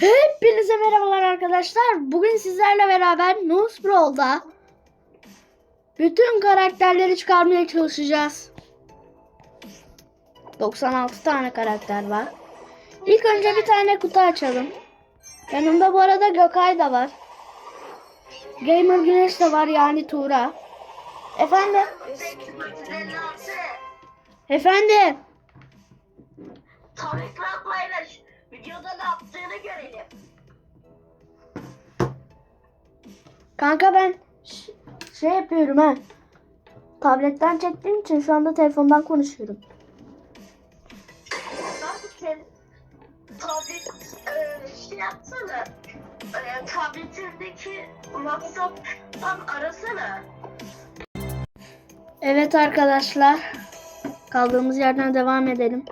Hepinize merhabalar arkadaşlar. Bugün sizlerle beraber Nus Brawl'da bütün karakterleri çıkarmaya çalışacağız. 96 tane karakter var. İlk önce bir tane kutu açalım. Yanımda bu arada Gökay da var. Gamer Güneş de var yani Tuğra. Efendim? Efendim? Tarık'la paylaş. Videoda ne yaptığını görelim. Kanka ben şey yapıyorum ha. Tabletten çektiğim için şu anda telefondan konuşuyorum. Tablet e, şey yapsana. E, tabletindeki WhatsApp'tan arasana. Evet arkadaşlar. Kaldığımız yerden devam edelim.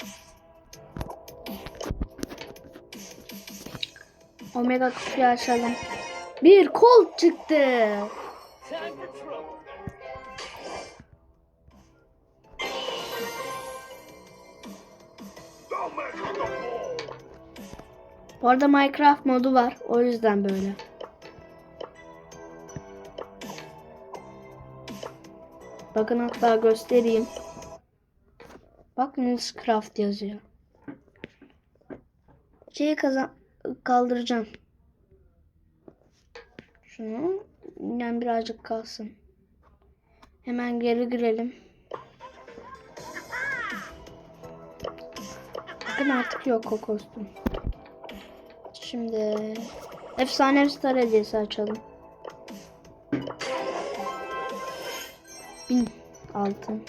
Omega kutuyu açalım. Bir kol çıktı. Bu arada Minecraft modu var. O yüzden böyle. Bakın hatta göstereyim. Bak Minecraft yazıyor. Şeyi kazan kaldıracağım. Şunu yani birazcık kalsın. Hemen geri girelim. Bakın artık yok o kostüm. Şimdi efsane star hediyesi açalım. Bin altın.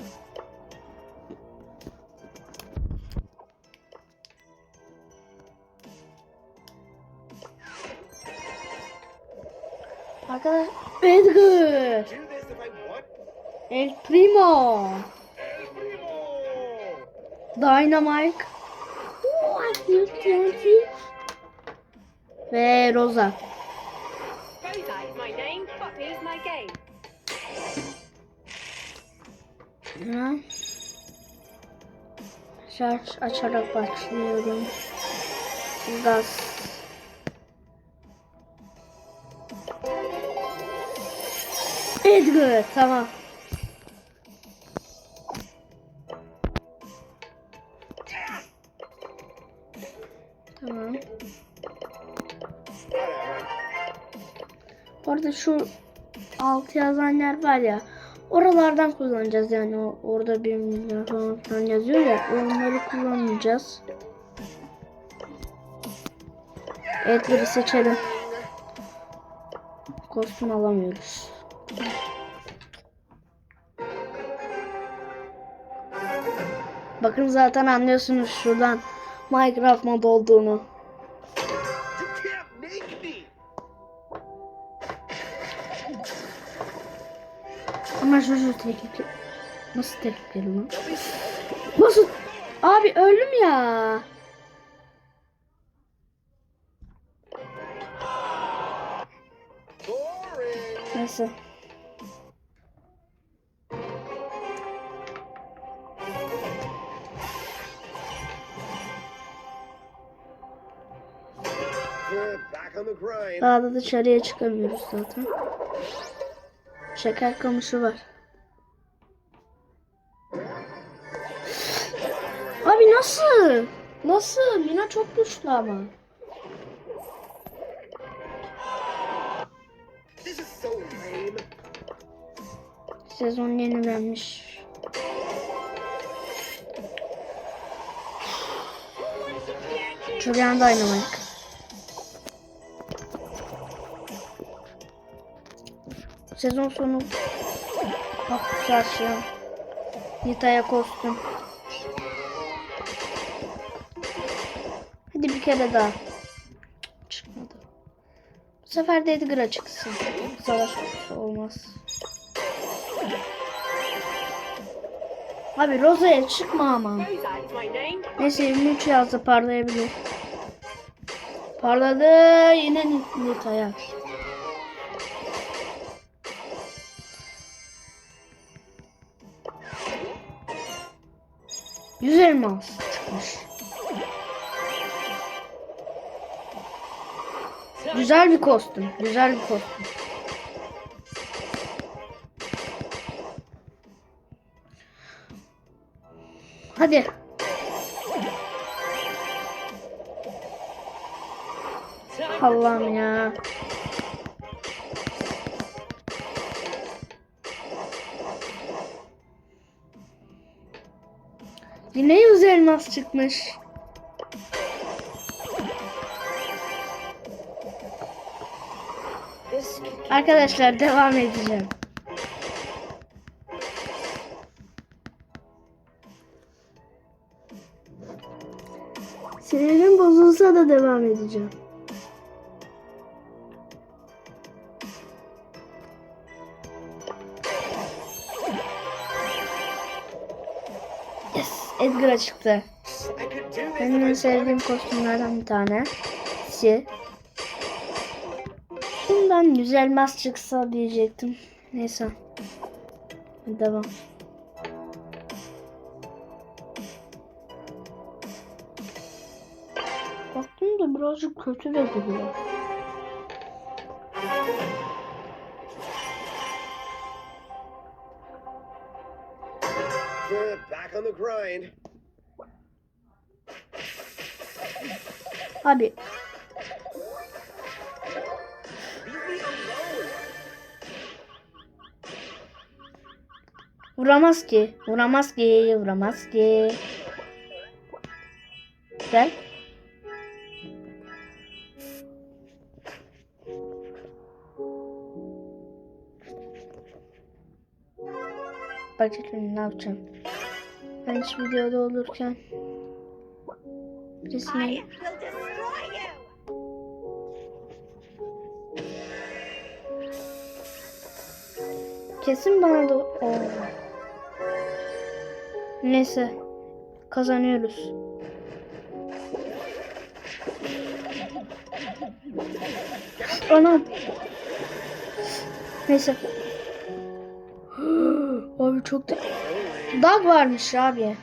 El Primo. Dynamite. Ve Rosa. Şarj açarak başlıyorum. Gaz. Edgar. Tamam. Orada şu alt yazan yer var ya. Oralardan kullanacağız yani orada bir milyon falan yazıyor ya onları kullanacağız. Edgar'ı seçelim. Kostüm alamıyoruz. Bakın zaten anlıyorsunuz şuradan Minecraft mod olduğunu. Şu tehlikeli. Nasıl tehlikeli lan? Nasıl? Abi öldüm ya. Grind. Daha da dışarıya çıkamıyoruz zaten. Şeker kamışı var. Abi nasıl? Nasıl? Mina çok güçlü ama. Sezon yenilenmiş. Julian Dynamite. Sezon sonu Aksesuar Nita'ya kostüm. Hadi bir kere daha. Çıkmadı. Bu sefer de Edgar'a çıksın. Savaş olmaz. Abi Rosa'ya çıkma ama. Neyse 23 yazdı parlayabilir. Parladı yine Nit- Nita'ya. Yüz elmas çıkmış. Güzel bir kostüm. Güzel bir kostüm. Hadi. Allah'ım ya. Yine yüz elmas çıkmış. Arkadaşlar devam edeceğim. Sinirim bozulsa da devam edeceğim. Edgar'a çıktı. Benim en sevdiğim kostümlerden bir tane. Si. Bundan güzel elmas çıksa diyecektim. Neyse. Devam. Baktım da birazcık kötü de duruyor. Back on the grind. Abi vuramaz ki. Vuramaz ki. Vuramaz ki. Gel. Bak şimdi ne yapacağım. Ben hiç videoda olurken birisine kesin bana da Oo. Neyse kazanıyoruz. Anam. Neyse. Abi çok da... Dag varmış abi.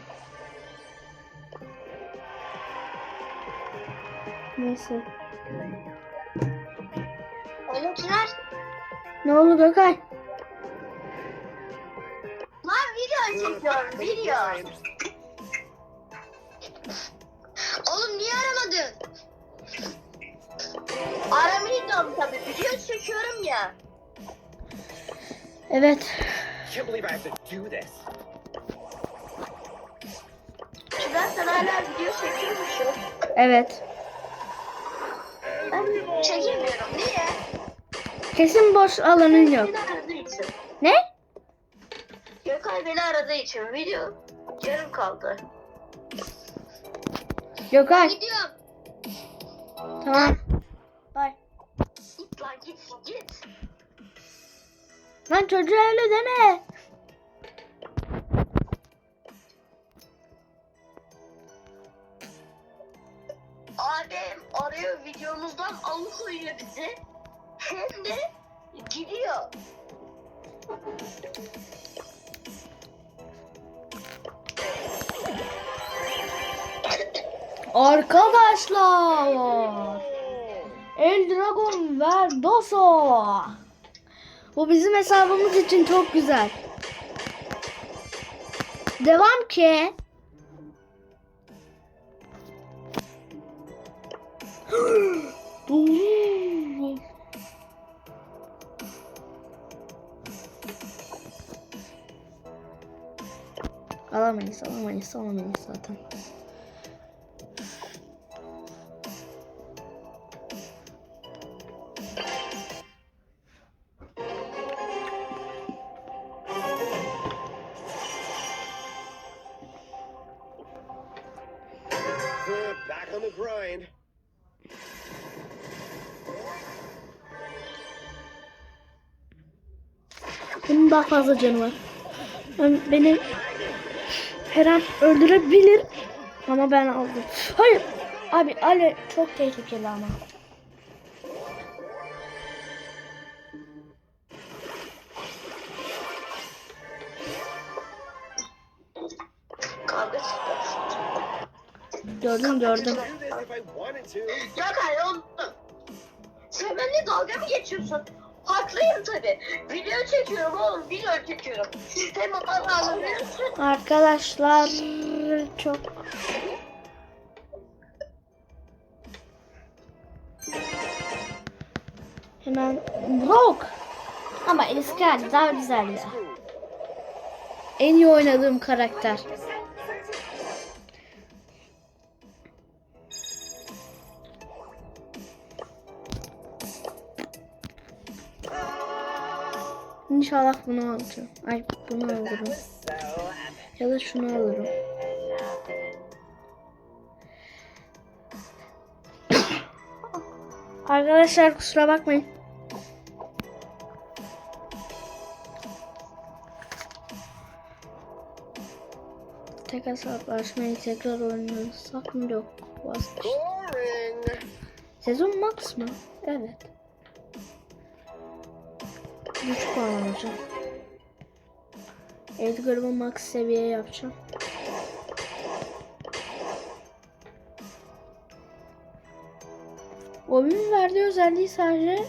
Neyse. Onunkiler Ne oldu Gökay? lan video çekiyorum video. Oğlum niye aramadın? Aramayacağım tabii video çekiyorum ya. Evet. Can't believe I have to do this. Sana hala video çekiyormuşum. Evet. Ben çekemiyorum. Niye? Kesin boş alanın yok. Beni aradığı için. Ne? Gökay beni aradığı için video yarım kaldı. Gökay. Gidiyorum. Tamam. Bye. Git lan git git. Lan çocuğa öyle deme. Adem arıyor videomuzdan alıkoyuyor bizi. Hem de gidiyor. Arkadaşlar. El Dragon Verdoso. Bu bizim hesabımız için çok güzel. Devam ki. Alamayız, alamayız, alamayız zaten. We're back on the grind. Bunun daha fazla canı var. Ben- Beni her an öldürebilir. Ama ben aldım. Hayır. Abi Ali çok tehlikeli ama. Kavga çıktı. Gördüm gördüm. Oğlum. Sen Sen benimle dalga mı geçiyorsun? Haklıyım tabi. Video çekiyorum oğlum, video çekiyorum. Sistem hatalarını verirsin. Arkadaşlar çok Hemen Brock. Ama eski hali daha güzel ya. En iyi oynadığım karakter. İnşallah bunu alacağım. Ay bunu alırım. Ya da şunu alırım. Arkadaşlar kusura bakmayın. Tek hesaplaşmayı tekrar oynuyorsak mı yok? Vazgeç. Scoring. Sezon max mı? Evet. 3 puan alacağım. Edgar'ımı max seviye yapacağım. Oyunun verdiği özelliği sadece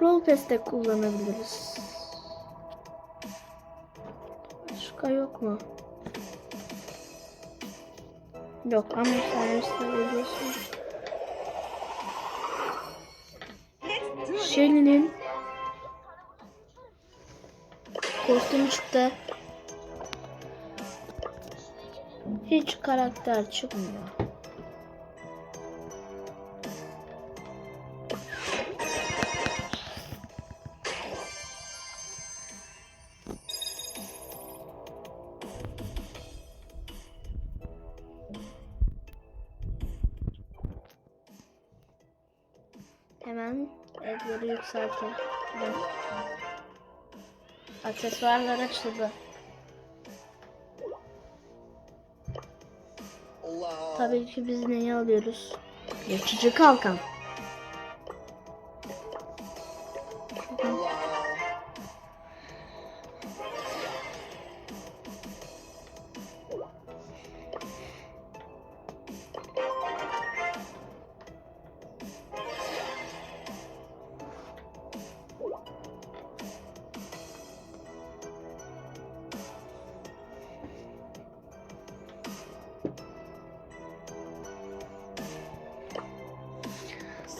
Roll Pass'te kullanabiliriz. Başka yok mu? Yok ama serviste biliyorsun. Shelly'nin kostümü çıktı. Hiç karakter çıkmıyor. Hemen Edgar'ı yükseltelim. Aksesuarlar açıldı. Tabii ki biz neyi alıyoruz? Geçici kalkan.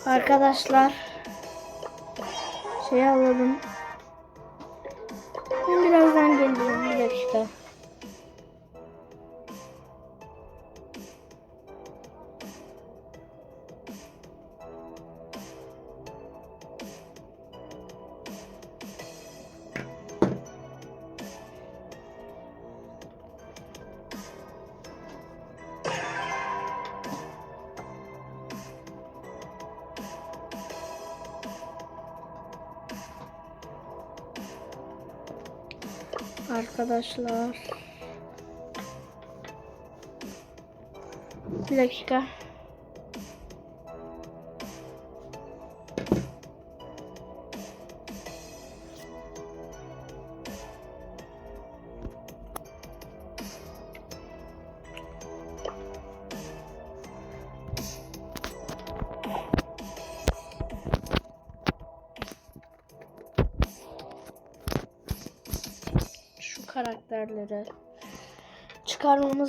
Arkadaşlar şey alalım. Arkadaşlar. Bir dakika.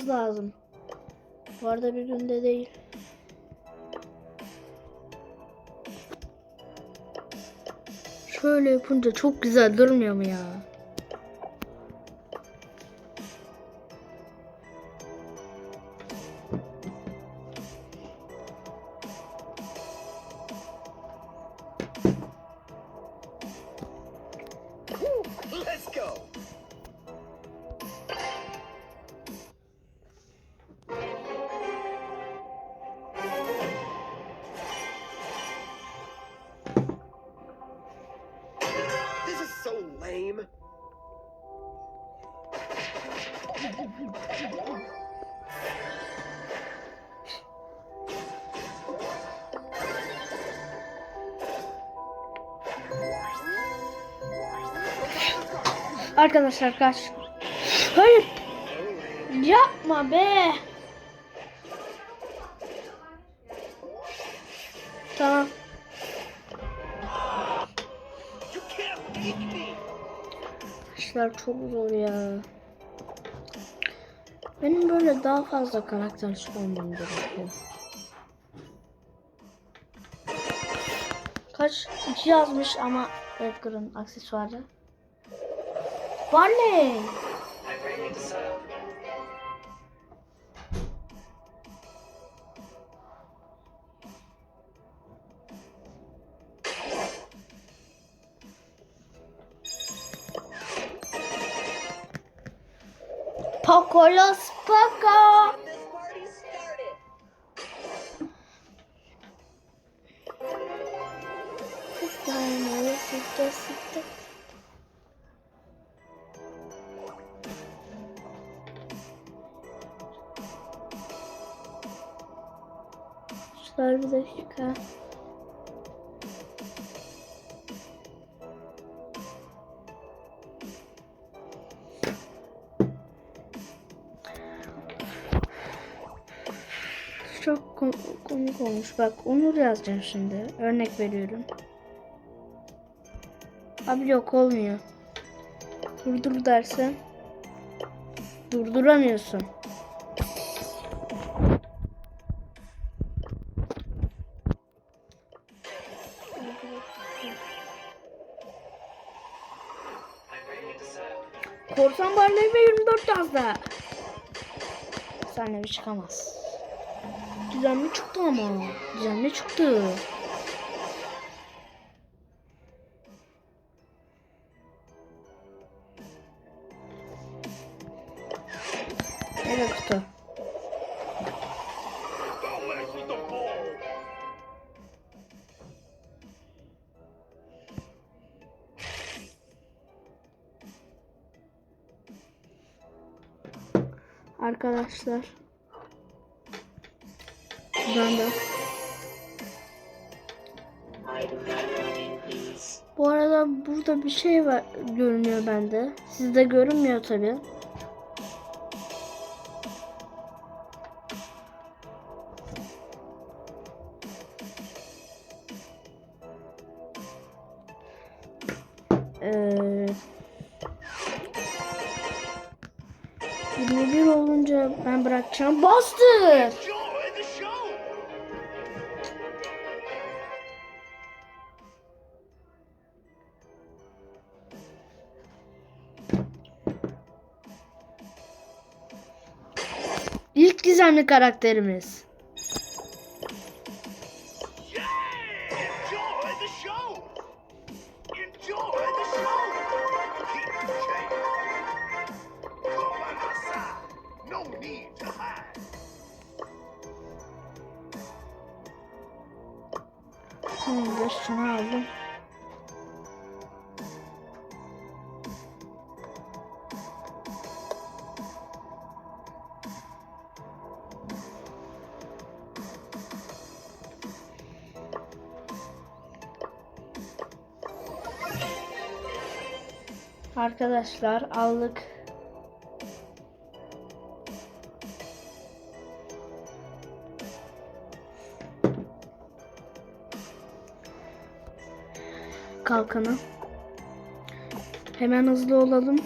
Çıkarmamız lazım. Bu arada bir günde değil. Şöyle yapınca çok güzel durmuyor mu ya? Arkadaşlar kaç. Hayır. Yapma be. Tamam. Arkadaşlar çok zor ya. Benim böyle daha fazla karakter çıkarmam gerekiyor. Kaç? 2 yazmış ama Edgar'ın aksesuarı. Ponle. Poco los poco. Komik olmuş. Bak Onur yazacağım şimdi. Örnek veriyorum. Abi yok olmuyor. Durdur dersen durduramıyorsun. Korsan Barley ve 24 yazdı. Senle bir çıkamaz. Düzenli çıktı ama. Düzenli çıktı. Nereye kutu? Arkadaşlar. Ben de. Bu arada burada bir şey var görünüyor bende. Sizde görünmüyor tabii. Ee, 21 olunca ben bırakacağım. Bastır! To hide. Tamamdır şunu aldım. Arkadaşlar aldık. kalkanı. Hemen hızlı olalım.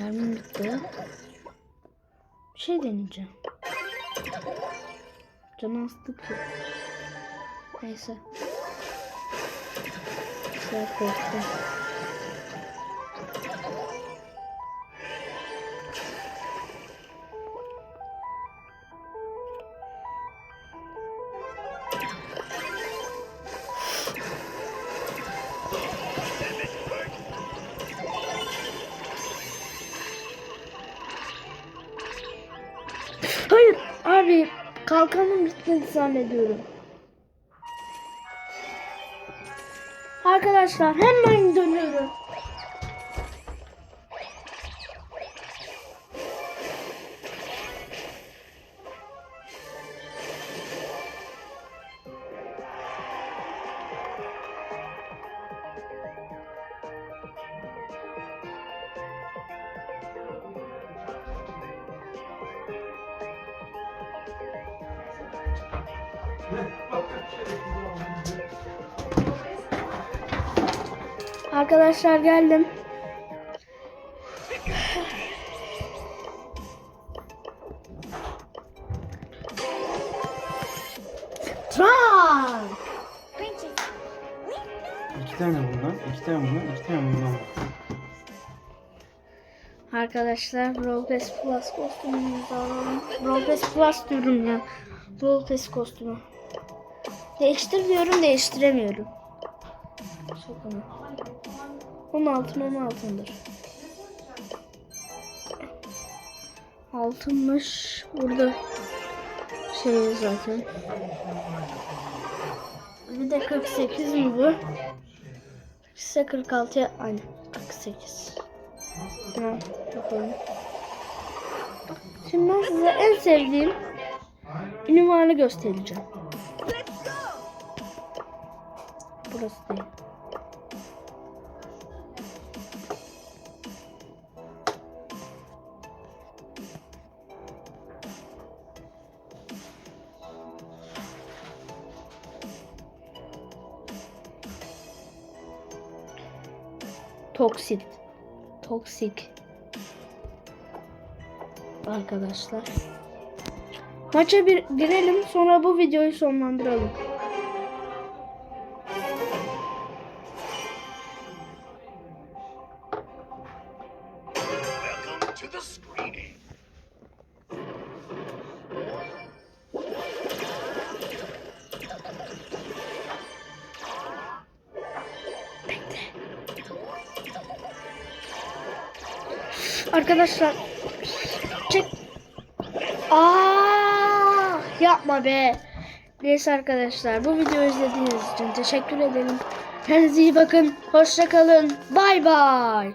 Mermim bitti. Bir şey deneyeceğim. Canı astık ki. Neyse. Biraz korktum. Abi kalkanım bitmedi zannediyorum. Arkadaşlar hemen dönüyorum. Arkadaşlar geldim. İki tane bundan, iki tane bundan, iki tane bundan. Arkadaşlar Brawl Pass Plus kostümümüzü alalım. Brawl Pass Plus diyorum ya. Brawl Pass kostümü. Değiştir diyorum değiştiremiyorum. Sakın. 16 mı altındır. Altınmış. Burada şey zaten. Bir de 48 mi bu? Size 46 aynı 48. Tamam, yapalım. Şimdi ben size en sevdiğim ünvanı göstereceğim. Burası değil. Toksit. Toksik. Arkadaşlar. Maça bir girelim sonra bu videoyu sonlandıralım. Arkadaşlar. Çek. Aa, yapma be. Neyse arkadaşlar bu videoyu izlediğiniz için teşekkür ederim. Kendinize iyi bakın. Hoşça kalın. Bay bay.